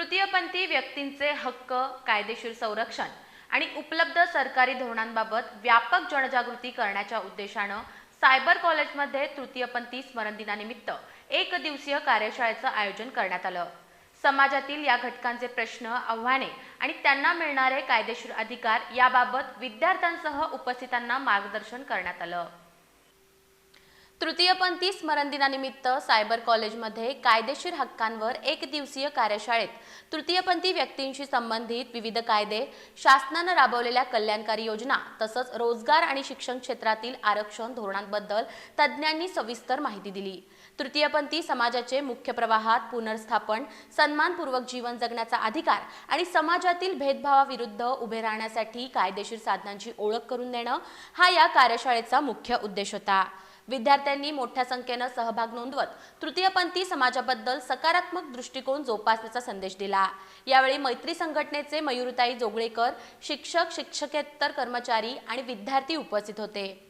तृतीयपंथी व्यक्तींचे हक्क कायदेशीर संरक्षण आणि उपलब्ध सरकारी धोरणांबाबत व्यापक जनजागृती करण्याच्या उद्देशानं सायबर कॉलेजमध्ये तृतीयपंथी स्मरण दिनानिमित्त एक दिवसीय कार्यशाळेचं आयोजन करण्यात आलं. समाजातील या घटकांचे प्रश्न आव्हाने आणि त्यांना मिळणारे कायदेशीर अधिकार याबाबत विद्यार्थ्यांसह उपस्थितांना मार्गदर्शन करण्यात आलं. तृतीयपंथी स्मरण दिनानिमित्त सायबर कॉलेजमध्ये कायदेशीर हक्कांवर एक दिवसीय कार्यशाळेत तृतीयपंथी व्यक्तींशी संबंधित विविध कायदे शासनानं राबवलेल्या कल्याणकारी योजना तसंच रोजगार आणि शिक्षण क्षेत्रातील आरक्षण धोरणांबद्दल तज्ज्ञांनी सविस्तर माहिती दिली. तृतीयपंथी समाजाचे मुख्य प्रवाहात पुनर्स्थापन सन्मानपूर्वक जीवन जगण्याचा अधिकार आणि समाजातील भेदभावाविरुद्ध उभे राहण्यासाठी कायदेशीर साधनांची ओळख करून देणं हा या कार्यशाळेचा मुख्य उद्देश होता. विद्यार्थ्यांनी मोठ्या संख्येनं सहभाग नोंदवत तृतीयपंथी समाजाबद्दल सकारात्मक दृष्टिकोन जोपासण्याचा संदेश दिला. यावेळी मैत्री संघटनेचे मयुरताई जोगळेकर शिक्षक शिक्षकेतर कर्मचारी आणि विद्यार्थी उपस्थित होते.